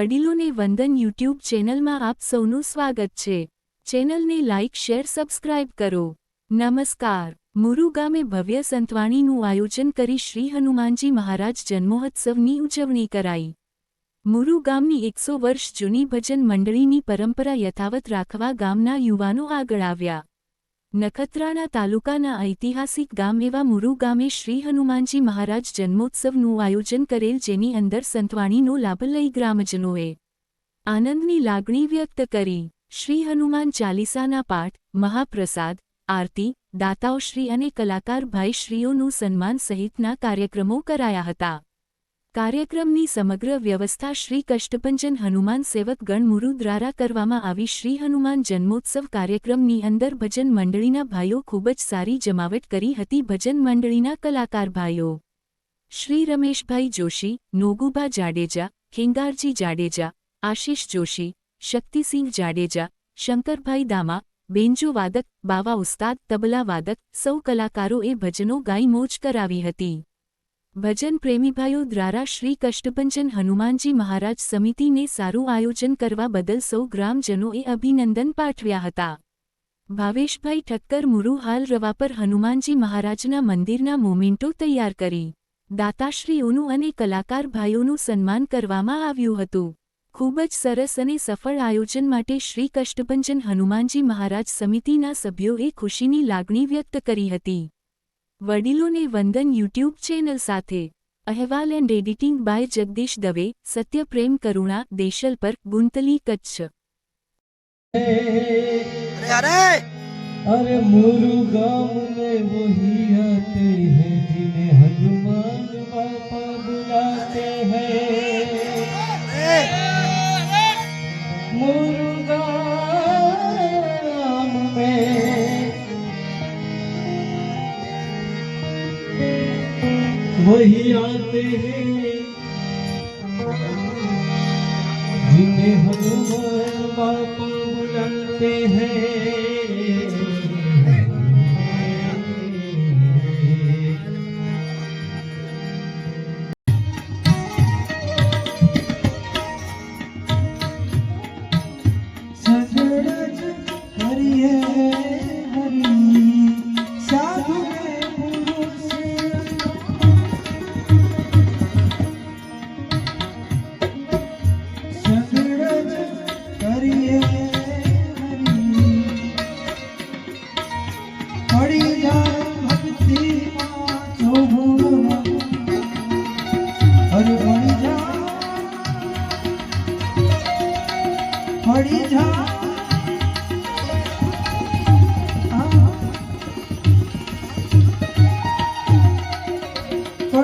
વડીલોને વંદન યુટ્યુબ ચેનલમાં આપ સૌનું સ્વાગત છે. ચેનલને લાઇક શેર, સબસ્ક્રાઇબ કરો. નમસ્કાર. મુરુ ગામે ભવ્ય સંતવાણીનું આયોજન કરી શ્રી હનુમાનજી મહારાજ જન્મોત્સવની ઉજવણી કરાઈ. મુરુ ગામની એકસો વર્ષ જૂની ભજન મંડળીની પરંપરા યથાવત રાખવા ગામના યુવાનો આગળ આવ્યા. નખત્રાણા તાલુકાના ઐતિહાસિક ગામ એવા મુરુ ગામે શ્રી હનુમાનજી મહારાજ જન્મોત્સવનું આયોજન કરેલ જેની અંદર સંતવાણીનો લાભ લઈ ગ્રામજનોએ આનંદની લાગણી વ્યક્ત કરી. શ્રી હનુમાન ચાલીસાના પાઠ, મહાપ્રસાદ, આરતી દાતાઓશ્રી અને કલાકાર ભાઈશ્રીઓનું સન્માન સહિતના કાર્યક્રમો કરાયા હતા. કાર્યક્રમની સમગ્ર વ્યવસ્થા શ્રી કષ્ટભંજન હનુમાન સેવક ગણ મુરુ દ્વારા કરવામાં આવી શ્રી હનુમાન જન્મોત્સવ કાર્યક્રમની અંદર ભજન મંડળીના ભાઈઓ ખૂબ જ સારી જમાવટ કરી હતી. ભજન મંડળીના કલાકાર ભાઈઓ શ્રી રમેશભાઈ જોશી, નોગુભા જાડેજા, ખેંગારજી જાડેજા, આશિષ જોશી, શક્તિસિંહ જાડેજા, શંકરભાઈ દામા, બેન્જો વાદક, બાવા ઉસ્તાદ, તબલા વાદક સૌ કલાકારોએ ભજનો ગાઈ મોજ કરાવી હતી. ભજન પ્રેમીભાઈઓ દ્વારા શ્રી કષ્ટભંજન હનુમાનજી મહારાજ સમિતિને સારું આયોજન કરવા બદલ સૌ ગ્રામજનોએ અભિનંદન પાઠવ્યા હતા. ભાવેશભાઈ ઠક્કર મુરુ હાલ રવા પર હનુમાનજી મહારાજના મંદિરના મોમેન્ટો તૈયાર કરી. દાતાશ્રીઓનું અને કલાકાર ભાઈઓનું સન્માન કરવામાં આવ્યું હતું. ખૂબ જ સરસ અને સફળ આયોજન માટે શ્રી કષ્ટભંજન હનુમાનજી મહારાજ સમિતિના સભ્યોએ ખુશીની લાગણી વ્યક્ત કરી હતી. વડીલોને વંદન યુટ્યુબ ચેનલ સાથે. અહેવાલ and editing by Jagdish Dave સત્ય પ્રેમ કરુણા દેશલ પર ગુંતલી કચ્છ. અરે હનુમાન वही आते हैं जिन्हें हनुमान बाबा बुलाते हैं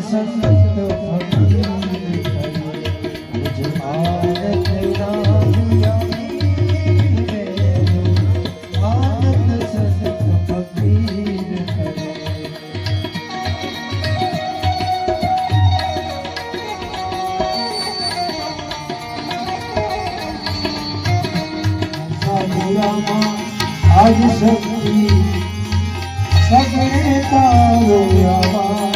करे સાધુરામાં આજ શક્તિ સગળે તારો આવાજ.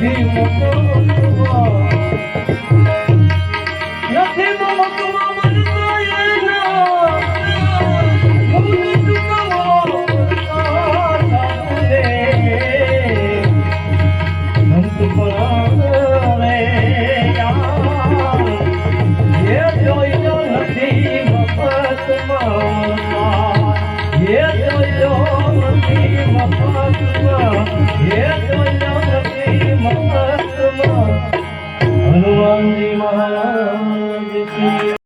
જીવ મોટો